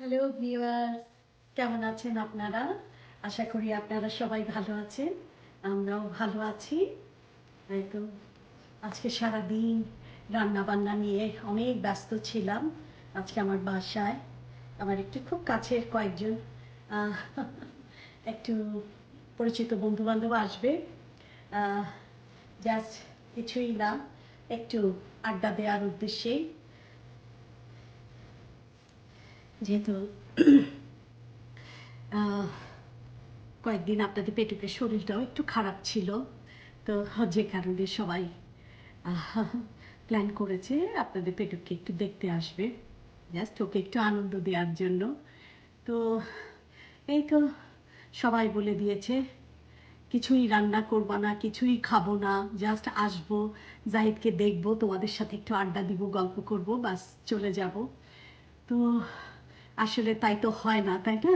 Hello viewer কেমন আছেন আপনারা? আশা করি আপনারা সবাই ভালো আছেন, আমরাও ভালো আছি। তো, আজকে সারাদিন রান্না বান্না নিয়ে অনেক ব্যস্ত ছিলাম, আজকে আমার বাসায়। আমার একটু খুব কাছের কয়েকজন একটু পরিচিত বন্ধু বান্ধব আসবে জাস্ট কিছুই না, একটু আড্ডা দেওয়ার উদ্দেশ্যেই। যেহেতু কয়েকদিন আপনাদের পেটুকের শরীরটাও একটু খারাপ ছিল, তো যে কারণে সবাই প্ল্যান করেছে আপনাদের পেটুককে একটু দেখতে আসবে। জাস্ট ওকে একটু আনন্দ দেওয়ার জন্য। তো এই তো সবাই বলে দিয়েছে, কিছুই রান্না করব না, কিছুই খাব না জাস্ট আসব, জাহিদকে দেখব, তোমাদের সাথে একটু আড্ডা দিব, গল্প করব, বাস চলে যাব। তো আসলে তাই তো হয় না, তাই না?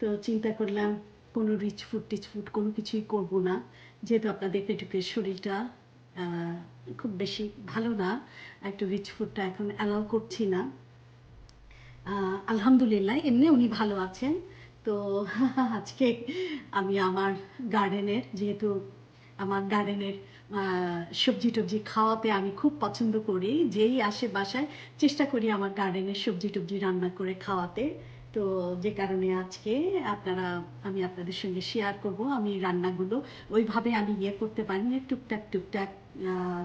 তো চিন্তা করলাম কোনো রিচ ফুড টিচ ফুড কোনো কিছুই করব না। যেহেতু আপনাদের পেটুকের শরীরটা খুব বেশি ভালো না, একটু রিচ ফুডটা এখন অ্যালাউ করছি না। আলহামদুলিল্লাহ, এমনি উনি ভালো আছেন। তো আজকে আমি আমার গার্ডেনের যেহেতু আমার গার্ডেনের সবজি টবজি খাওয়াতে আমি খুব পছন্দ করি। যেই আসে বাসায় চেষ্টা করি আমার গার্ডেনের সবজি টবজি রান্না করে খাওয়াতে। তো যে কারণে আজকে আপনারা, আমি আপনাদের সঙ্গে শেয়ার করব, আমি রান্নাগুলো ওইভাবে আমি ইয়ে করতে পারি না টুকটাক টুকটাক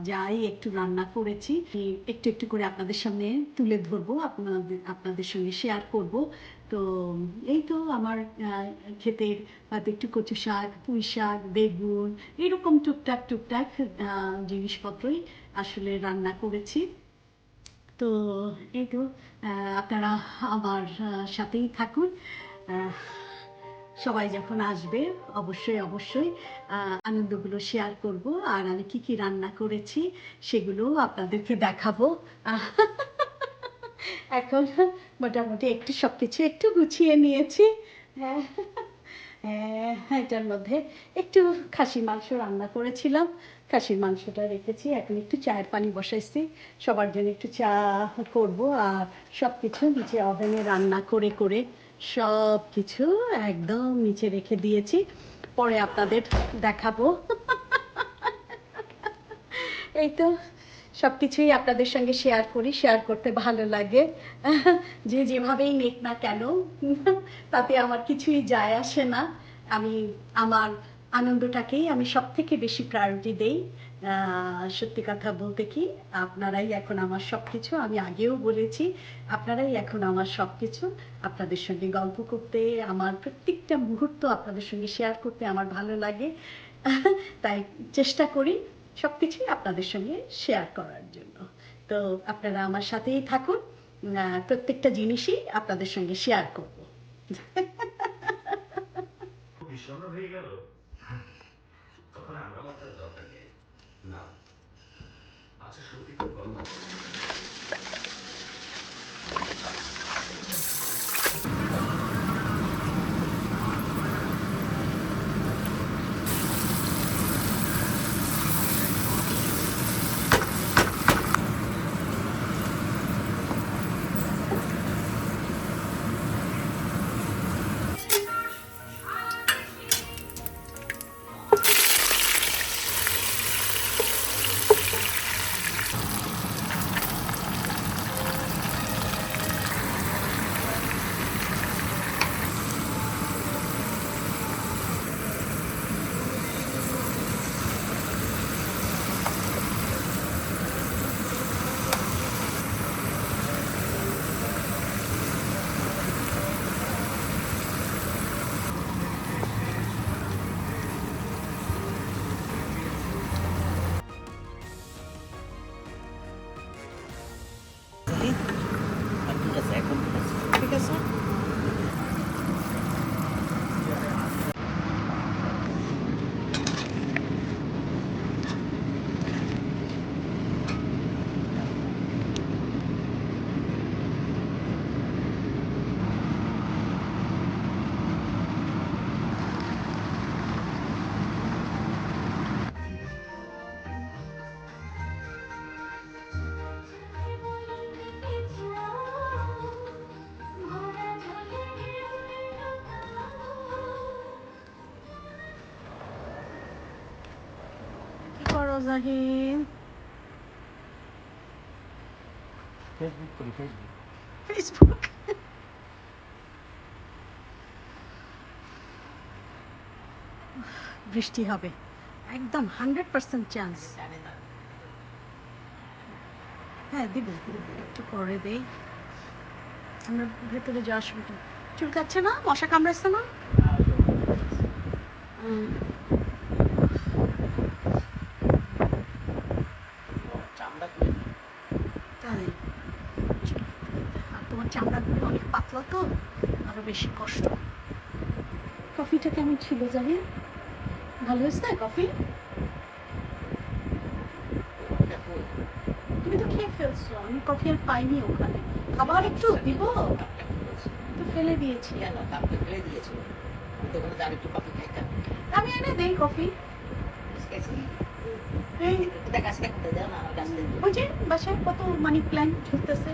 যাই একটু রান্না করেছি একটু একটু করে আপনাদের সামনে তুলে ধরবো, আপনাদের আপনাদের সঙ্গে শেয়ার করব। তো এই তো আমার ক্ষেতের হয়তো একটু কচু শাক, পুঁই শাক, বেগুন, এরকম টুকটাক টুকটাক জিনিসপত্রই আসলে রান্না করেছি। তো এই তো আপনারা আমার সাথেই থাকুন। সবাই যখন আসবে অবশ্যই অবশ্যই আনন্দগুলো শেয়ার করব। আর আমি কি কি রান্না করেছি সেগুলো আপনাদেরকে দেখাবো। এখন মোটামুটি একটু সব কিছু একটু গুছিয়ে নিয়েছি। হ্যাঁ, এটার মধ্যে একটু খাসির মাংস রান্না করেছিলাম। খাসির মাংসটা রেখেছি, এখন একটু চায়ের পানি বসাইছি। সবার জন্য একটু চা করব আর সব কিছু নিচে ওভেনে রান্না করে করে সব কিছু একদম নিচে রেখে দিয়েছি। পরে আপনাদের দেখাবো। এই তো সব কিছুই আপনাদের সঙ্গে শেয়ার করি শেয়ার করতে ভালো লাগে। যে যেভাবেই নেক না কেন, তাতে আমার কিছুই যায় আসে না। আমি, আমার আনন্দটাকেই আমি সব থেকে বেশি প্রায়োরিটি দেই। সত্যি কথা বলতে কি, আপনারাই এখন আমার সব কিছু আমি আগেও বলেছি, আপনারাই এখন আমার সব কিছু আপনাদের সঙ্গে গল্প করতে, আমার প্রত্যেকটা মুহূর্ত আপনাদের সঙ্গে শেয়ার করতে আমার ভালো লাগে। তাই চেষ্টা করি সব কিছুই আপনাদের সঙ্গে শেয়ার করার জন্য। তো আপনারা আমার সাথেই থাকুন। প্রত্যেকটা জিনিসই আপনাদের সঙ্গে শেয়ার করব। আচ্ছা, ঠিক আছে এখন ঠিক আছে। জাহিন। ফেসবুক করি ফেসবুক ফেসবুক বৃষ্টি হবে। একদম হান্ড্রেড পার্সেন্ট চান্স হ্যাঁ দিব। একটু পরে দেই। আমরা ভেতরে যাওয়ার সময় চুলকাচ্ছে না? মশা কামড়াচ্ছে না হুম। চামড়া খুলে তাই আর তোমার চামড়াগুলো অনেক পাতলা তো আরও বেশি কষ্ট। কফিটা কেমন ছিল জানি ভালো হয়েছে কফি? তুমি তো খেয়ে ফেলছো আমি কফি আর পাইনি ওখানে। খাবার একটু দিব? তো ফেলে দিয়েছি। ফেলে দিয়েছিল আমি এনে দেই কফি। ওই যে বাসায় কত মানি প্ল্যান্ট ঝুলতেছে।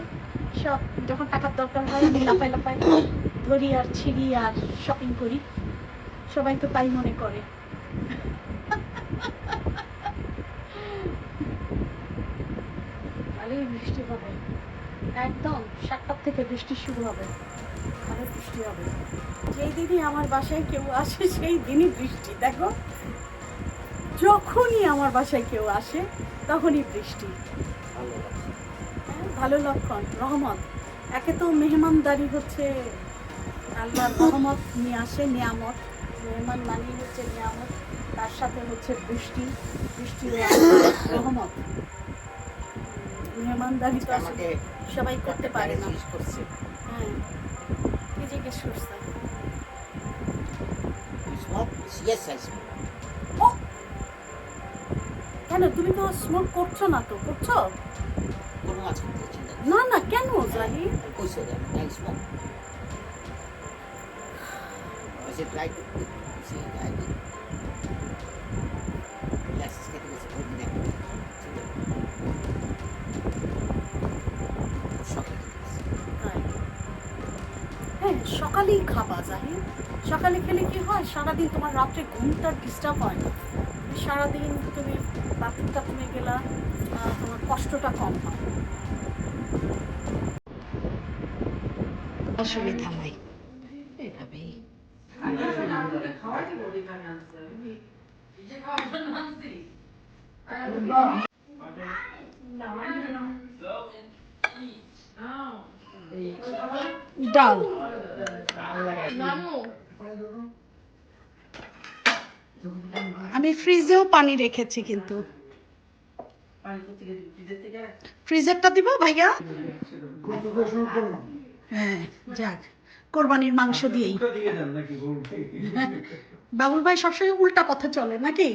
সব যখন টাকার দরকার হয় আমি লাফাই লাফাই ধরি আর ছিঁড়ি আর শপিং করি। সবাই তো তাই মনে করে। ভালোই বৃষ্টি হবে। একদম সাতটার থেকে বৃষ্টি শুরু হবে। ভালো বৃষ্টি হবে। যেই দিনই আমার বাসায় কেউ আসে সেই দিনই বৃষ্টি দেখো। যখনই আমার বাসায় কেউ আসে তখনই বৃষ্টি। ভালো হ্যাঁ, ভালো লক্ষণ। রহমত। একে তো মেহমানদারি হচ্ছে। আল্লাহর রহমত নিয়ে আসে নিয়ামত মেহমান মানি হচ্ছে নিয়ামত তার সাথে হচ্ছে বৃষ্টি বৃষ্টি রহমত। মেহমানদারি তো আসলে সবাই করতে পারে না। করছে। হ্যাঁ কি জিজ্ঞেস করছে! কেন তুমি তো স্মোক করছ না তো করছ? না। না কেন দেন স্মোক ছিল। সকালে খেতে গেছে। তাই। হ্যাঁ সকালেই খাবা জাহির সকালে খেলে কি হয় সারাদিন তোমার রাত্রে ঘুমটা ডিস্টার্ব হয় না সারাদিন তুমি বাথরুম টাথরুমে গেলা আহ, তোমার কষ্টটা কম হয় অসুবিধা নাই ডাল আমি ফ্রিজেও পানি রেখেছি কিন্তু। ফ্রিজারটা দিব ভাইয়া? হ্যাঁ যাক। কোরবানির মাংস দিয়েই। বাবুল ভাই সবসময় উল্টা পথে চলে নাকি?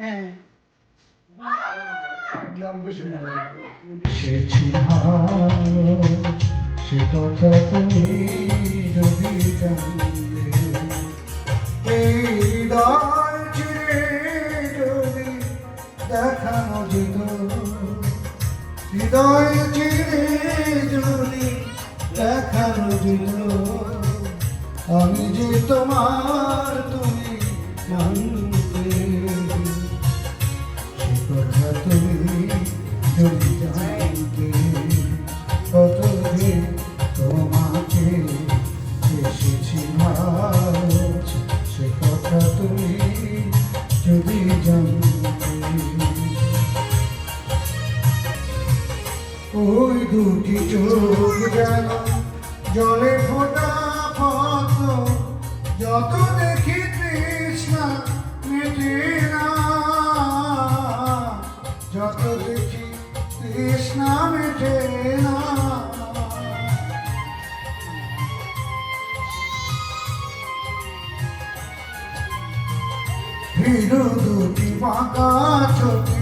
হ্যাঁ। এসেছি ভালো, সে কথা তুমি যদি জানতে এই হৃদয় চিরে যদি দেখানো যেত হৃদয় চিরে যদি দেখানো যেত। আমি যে তোমার তুমি মানতে সে কথা তুমি যদি জানতে কত যে তোমাকে এসেছি আজ। সে কথা তুমি যদি জানতে, ওই দুটি চোখ জলে ফোটা ফত যত দেখি তৃষ্ণা মেটে যত দেখি তৃষ্ণা মেটে না। দুটি বাঁকা চোখে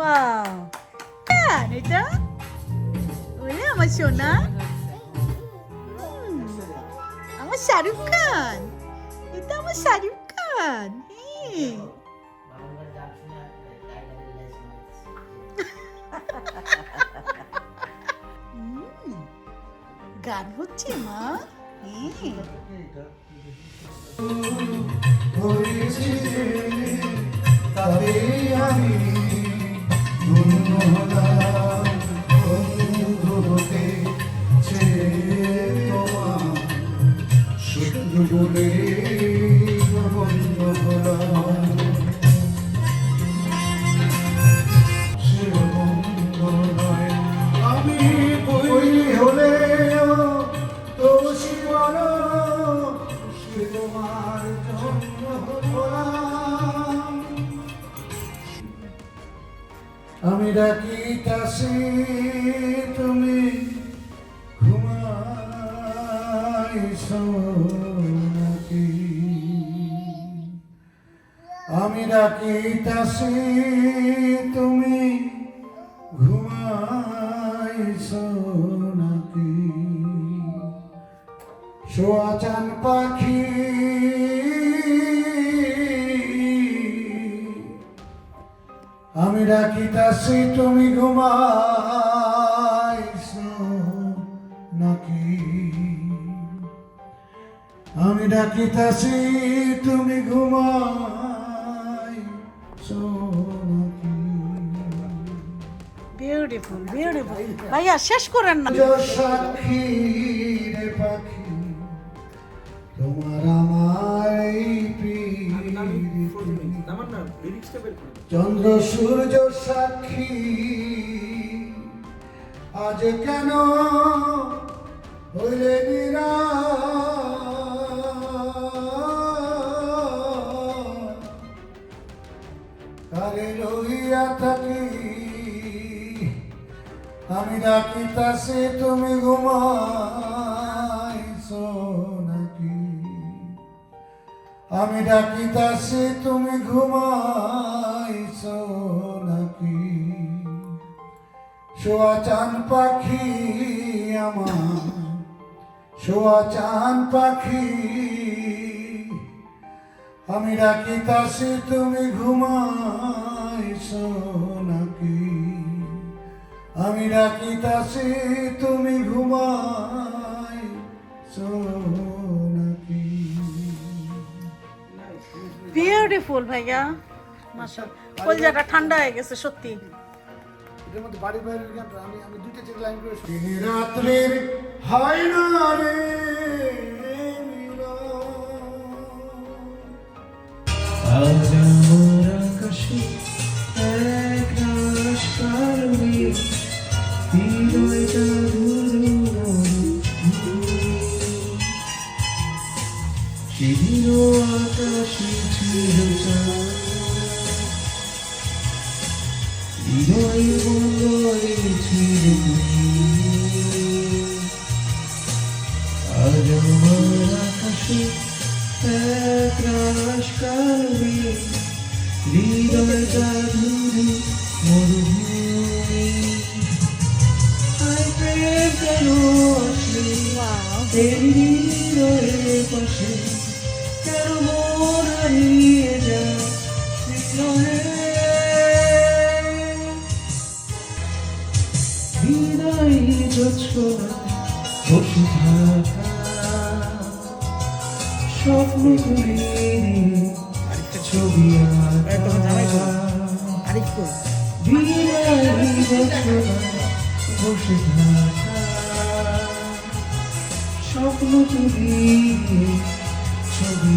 ওয়াও কান এটা ওরে আমার সোনা আমার শাহরুখ খান এটা আমার শাহরুখ খান গান হচ্ছে মা হ্যাঁ হয়েছে সোয়াচান পাখি। আমি ডাকিতাছি তুমি ঘুমাইছো নাকি? আমি ডাকিতাছি তুমি ঘুমাইছো নাকি? বিউটিফুল বিউটিফুল ভাইয়া শেষ করেন না। সাক্ষী রে পাখি। চন্দ্র সূর্য সাক্ষী আজ কেন হইলে নিরা কারে রইয়া থাকি আমি ডাকিতাছি তুমি ঘুমাইছো আমি ডাকিতাছি, তুমি ঘুমাইছো নাকি? শোয়া চান পাখি আমার, শোয়া চান পাখি। আমি ডাকিতাছি, তুমি ঘুমাইছো নাকি? আমি ডাকিতাছি, তুমি ঘুমাইছো বিউটিফুল ভাইয়া। কলজাটা ঠান্ডা হয়ে গেছে, সত্যি। এটার মধ্যে বাইরের গানটা, আমি আমি দুইটা লাইন করে রাত্রির না রে হৃদয় বন্দরে ছিল আজ আমার আকাশে এক রাস কারবে হৃদয় স্বপ্ন তুলে ছবি বসে স্বপ্ন তুলে ছবি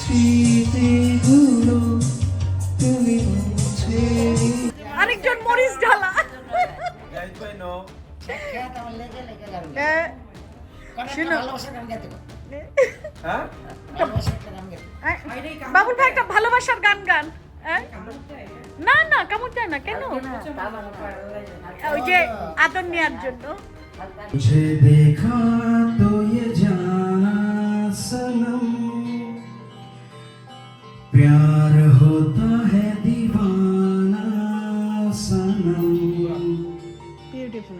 স্মৃতিগুলো তুমি মুছে আরেকজন মরিচ ঢালা। আমার বাবুল ভাই একটা ভালোবাসার গান গান এ? না না কেমন যায় না কেন ওই যে আদর নেওয়ার জন্য तुझे देखा तो ये जाना सनम प्यार होता है दीवाना सनम বিউটিফুল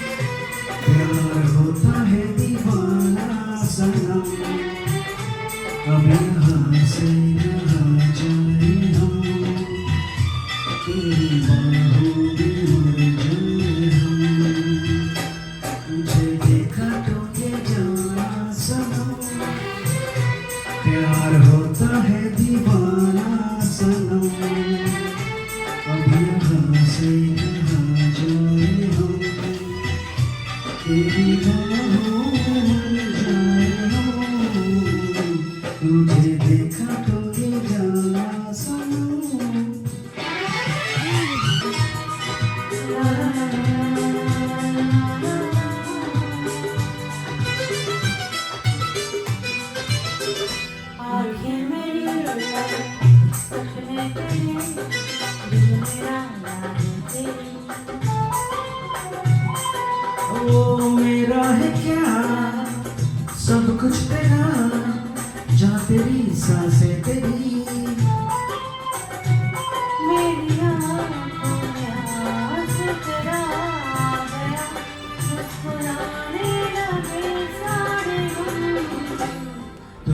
तुझे देखा तो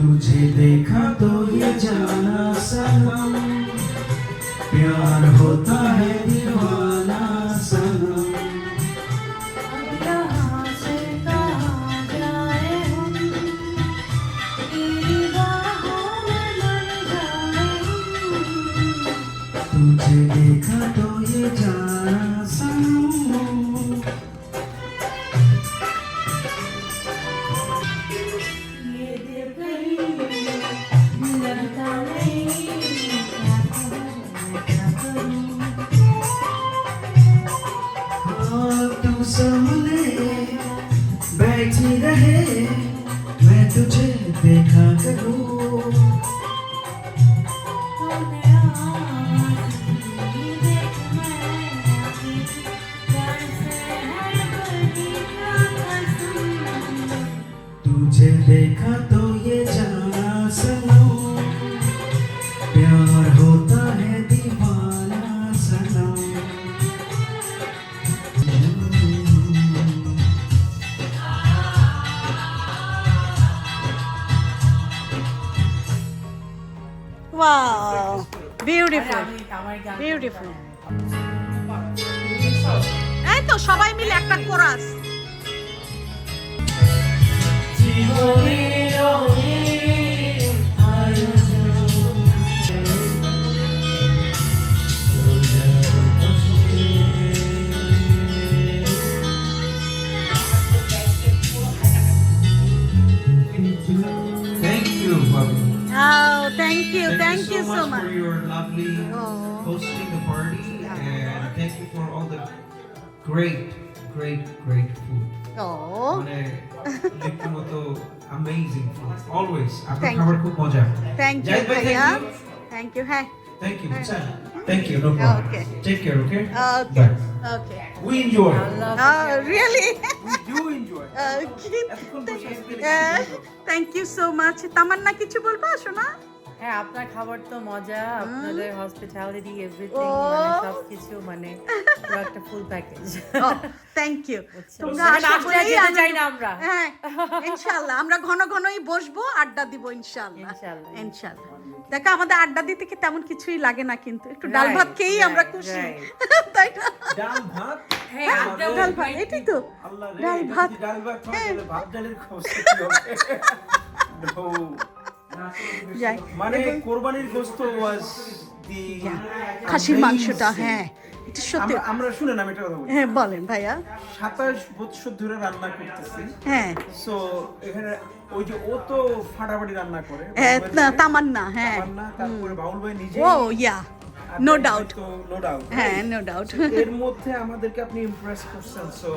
तुझे देखा तो ये जाना सनम प्यार होता है दीवाना। तू सामने बैठी रहे। বিউটিফুল বিউটিফুল এই তো সবাই মিলে একটা chorus. Thank thank you, thank you so for much. your lovely Oh. hosting the party, and thank you for all the great, great, great food. Oh, মানে রীতিমতো অ্যামেজিং ফুড অলওয়েজ আপনার Thank খাবার খুব মজা thank you, জাহিদ ভাই ভাইয়া. Thank you Thank you, হ্যাঁ thank you বুঝছেন thank you no problem Okay. Take care okay Okay, okay. We enjoy Oh, really? Do enjoy. Okay. এতক্ষণ বসে আছি, Uh, thank you so much. Tamanna কিছু বলবা শোনা? হ্যাঁ আপনার খাবার তো মজা আপনাদের হসপিটালিটি এভরিথিং। মানে সবকিছু মানে পুরো একটা ফুল প্যাকেজ thank you. তোমরা আসলে যেতে চাই না আমরা। হ্যাঁ, ইনশাআল্লাহ আমরা ঘন ঘনই বসবো আড্ডা দিব ইনশাআল্লাহ ইনশাআল্লাহ। দেখো আমাদের আড্ডা দিতে কি তেমন কিছুই লাগে না কিন্তু একটু ডাল ভাত খেয়েই আমরা খুশি তাই না ডাল ভাত হ্যাঁ, ডাল ভাত এটাই তো ডাল ভাত ডাল ভাত হ্যাঁ। ভাত ডালের. যাই। মানে কোরবানির গোস্ত ওয়াজ খাসির মাংসটা হ্যাঁ এটা সত্যি আমরা শুনেন আমি একটা কথা বলি। হ্যাঁ বলেন ভাইয়া। সাতাশ বছর ধরে রান্না করতেছি। হ্যাঁ। সো এখানে ওই যে ও তো ফাটাফাটি রান্না করে হ্যাঁ, তামান্না, হ্যাঁ। তারপরে বাউল ভাই নিজে ও yeah no doubt no doubt হ্যাঁ নো ডাউট এর মধ্যে আমাদেরকে আপনি ইমপ্রেস করছেন সো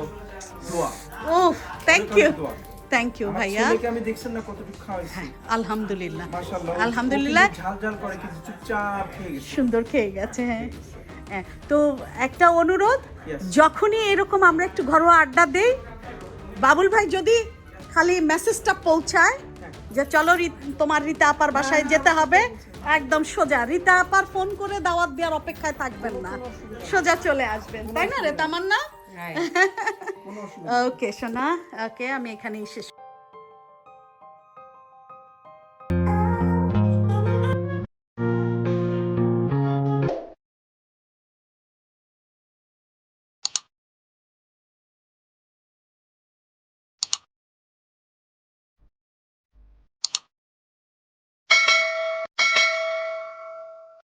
দোয়া। ও থ্যাংক ইউ। থ্যাংক ইউ ভাইয়া। আমি দেখছেন না কতটুকু খাওয়াইছি। আলহামদুলিল্লাহ। মাশাআল্লাহ আলহামদুলিল্লাহ। ঝাল ঝাল করে কিন্তু চুপচাপ খেয়ে গেছে। সুন্দর খেয়ে গেছে হ্যাঁ। হ্যাঁ, তো একটা অনুরোধ যখনই এরকম আমরা একটু ঘরোয়া আড্ডা দেই বাবুল ভাই যদি খালি মেসেজটা পৌঁছায় যে চলো তোমার রীতা আপার বাসায় যেতে হবে একদম সোজা। রীতা আপার ফোন করে দাওয়াত দেওয়ার অপেক্ষায় থাকবেন না। সোজা চলে আসবেন তাই না রে তামান্না. ওকে সোনা ওকে আমি এখানেই শেষ